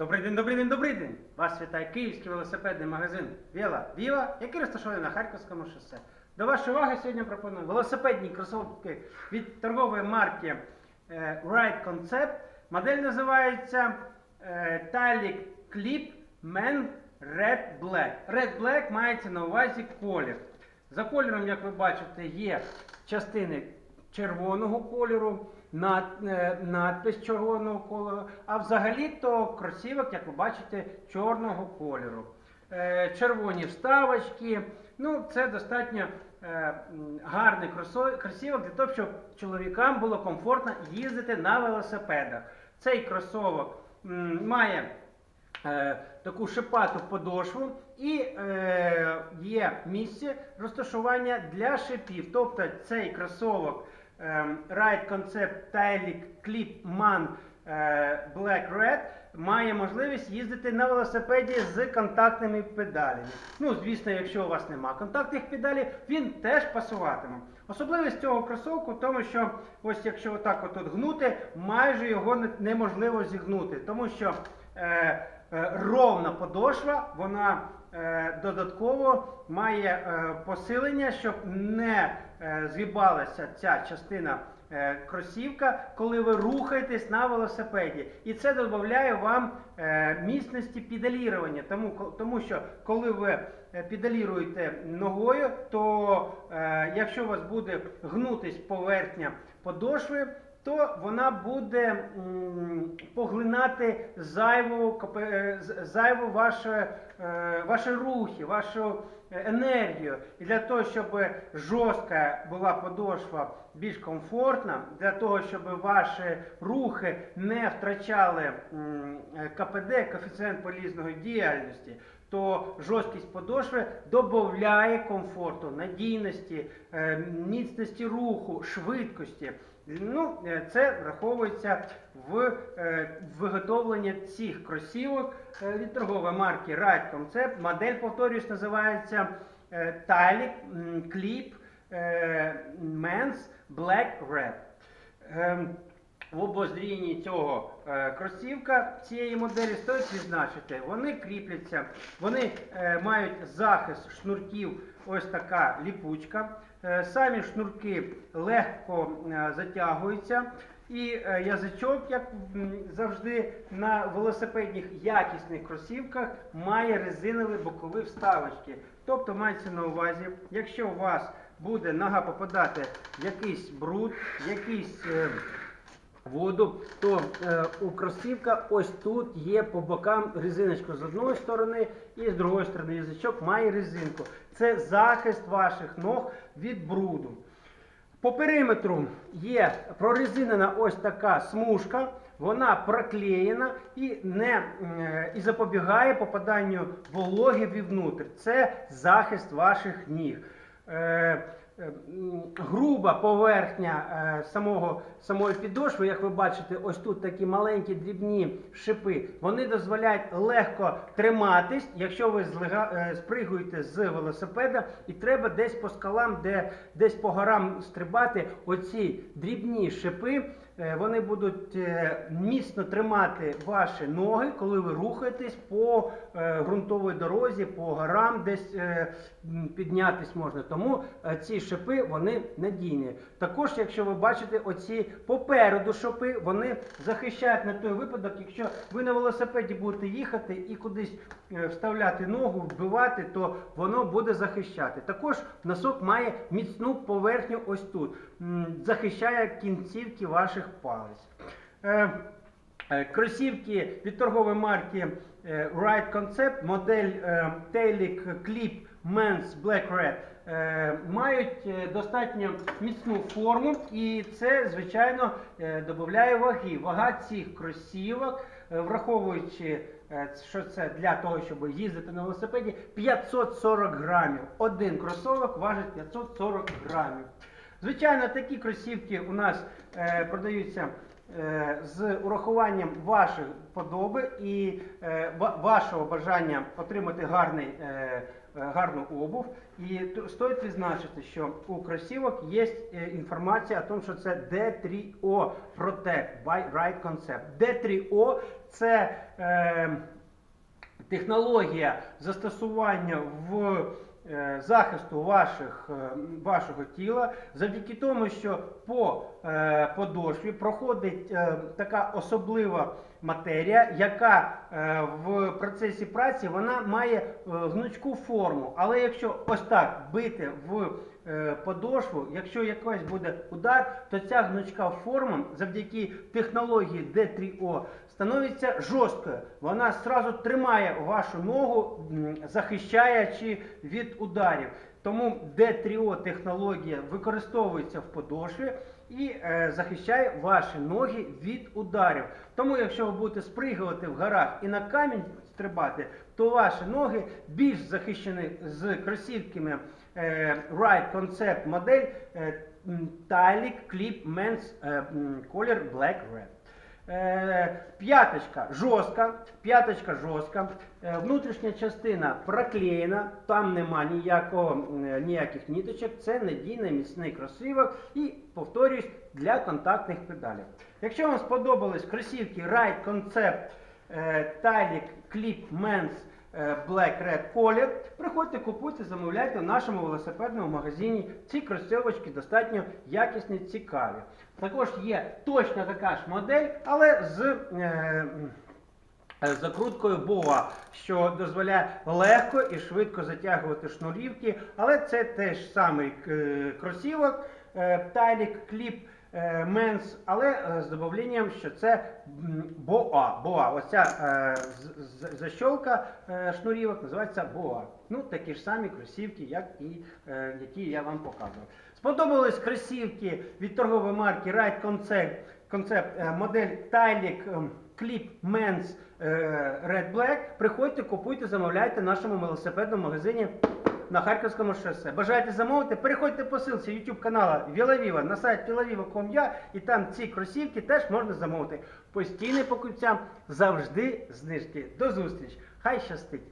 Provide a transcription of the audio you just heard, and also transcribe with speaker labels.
Speaker 1: Добрий день, добрий день, добрий день! Вас вітає київський велосипедний магазин Віла Віва, який розташований на Харківському шосе. До вашої уваги сьогодні пропоную велосипедні кросовки від торгової марки е, Ride Concept. Модель називається Talic Clip Men Red Black. Red Black мається на увазі колір. За кольором, як ви бачите, є частини червоного кольору, надпис червоного кольору, а взагалі-то кросівок, як ви бачите, чорного кольору. Е, червоні вставочки. Ну, це достатньо е, гарний кросівок для того, щоб чоловікам було комфортно їздити на велосипедах. Цей кросовок має е, таку шипату подошву і е, є місце розташування для шипів. Тобто цей кросовок Ride Concept Tilic Clip Man Black Red має можливість їздити на велосипеді з контактними педалями. Ну, звісно, якщо у вас нема контактних педалей, він теж пасуватиме. Особливість цього кросовку в тому, що ось якщо отак от, гнути, майже його неможливо зігнути, тому що е, ровна подошва, вона е, додатково має е, посилення, щоб не е, згибалася ця частина е, кросівка, коли ви рухаєтесь на велосипеді. І це додає вам е, міцності педалірування. Тому, тому що коли ви е, педаліруєте ногою, то е, якщо у вас буде гнутись поверхня подошви, то вона буде поглинати зайву, е, зайву ваші, е, ваші рухи, вашу енергію. І для того, щоб жорстка була подошва більш комфортна, для того, щоб ваші рухи не втрачали КПД, коефіцієнт полізної діяльності, то жорсткість подошви додає комфорту, надійності, е, міцності руху, швидкості. Ну, е, це враховується в виготовлення виготовленні цих кросівок е, від торгової марки Ride Concept. Модель, повторюсь, називається е, Talic Clip е, Men's Black Red. Ем, в обозрінні цього е, кросівка цієї моделі стоїть відзначити, вони кріпляться, вони е, мають захист шнурків, ось така ліпучка. Е, самі шнурки легко е, затягуються. І е, язичок, як завжди на велосипедних якісних кросівках, має резинові бокові вставочки. Тобто мається на увазі, якщо у вас буде нога попадати в якийсь бруд, якийсь е, воду, то е, у кросівка ось тут є по бокам резиночка з одної сторони і з другої сторони язичок має резинку. Це захист ваших ног від бруду. По периметру є прорезинена ось така смужка, вона проклеєна і не е, і запобігає попаданню вологи вівнутрь. Це захист ваших ніг. Е, груба поверхня е, самого, самої підошви, як ви бачите, ось тут такі маленькі дрібні шипи, вони дозволяють легко триматись, якщо ви е, спригуєте з велосипеда, і треба десь по скалам, де десь по горам стрибати, оці дрібні шипи. Вони будуть міцно тримати ваші ноги, коли ви рухаєтесь по ґрунтовій дорозі, по горам, десь піднятись можна. Тому ці шипи вони надійні. Також, якщо ви бачите, оці попереду шипи, вони захищають на той випадок, якщо ви на велосипеді будете їхати і кудись е, вставляти ногу, вбивати, то воно буде захищати. Також носок має міцну поверхню ось тут, захищає кінцівки ваших палець. Е, Е, Кросівки від торгової марки Ride Concept, модель Talic Clip Men's Black Red е, мають е, достатньо міцну форму, і це, звичайно, е, додає ваги. Вага цих кросівок, враховуючи, що це для того, щоб їздити на велосипеді, 540 грамів. Один кросовок важить 540 грамів. Звичайно, такі кросівки у нас продаються з урахуванням ваших подоби і е, вашого бажання отримати гарний, е, е, гарну обув. І стоїть відзначити, що у кросівок є е, інформація о тому, що це D3O Protect by Right Concept. D3O це е, технологія застосування в е, захисту ваших, е, вашого тіла завдяки тому, що по е, подошві проходить е, така особлива матерія, яка е, в процесі праці вона має е, гнучку форму. Але якщо ось так бити в е, подошву, якщо якийсь буде удар, то ця гнучка форма завдяки технології D3O становиться жорсткою. Вона зразу тримає вашу ногу, захищаючи від ударів. Тому D3O технологія використовується в подошві і е, захищає ваші ноги від ударів. Тому, якщо ви будете спригувати в горах і на камінь стрибати, то ваші ноги більш захищені з кросівками е, Right Concept модель е, Talic Clip Men's е, Color Black Red. Е, П'яточка жорстка, п'яточка жорстка, е, внутрішня частина проклеєна, там нема ніякого, е, ніяких ніточок, це надійний міцний кросівок і, повторюсь, для контактних педалів. Якщо вам сподобались кросівки Ride Concept е, Talic Clip Men's е, Black Red Color, приходьте, купуйте, замовляйте в нашому велосипедному магазині. Ці кросівочки достатньо якісні, цікаві. Також є точно така ж модель, але з е, е, закруткою BOA, що дозволяє легко і швидко затягувати шнурівки, але це теж самий е, кросівок е, Talic Е, але е, з додавленням, що це BOA. BOA. Оця е, защолка шнурівок називається BOA. Ну, такі ж самі кросівки, як і які я вам показував. Сподобались кросівки від торгової марки Ride Concept, Concept модель Clip Men's е, Red Black. Приходьте, купуйте, замовляйте в нашому велосипедному магазині на Харківському шосе. Бажаєте замовити? Переходьте по силці YouTube канала Вілавіва на сайт vilaviva.com.ua і там ці кросівки теж можна замовити. Постійним покупцям завжди знижки. До зустрічі! Хай щастить!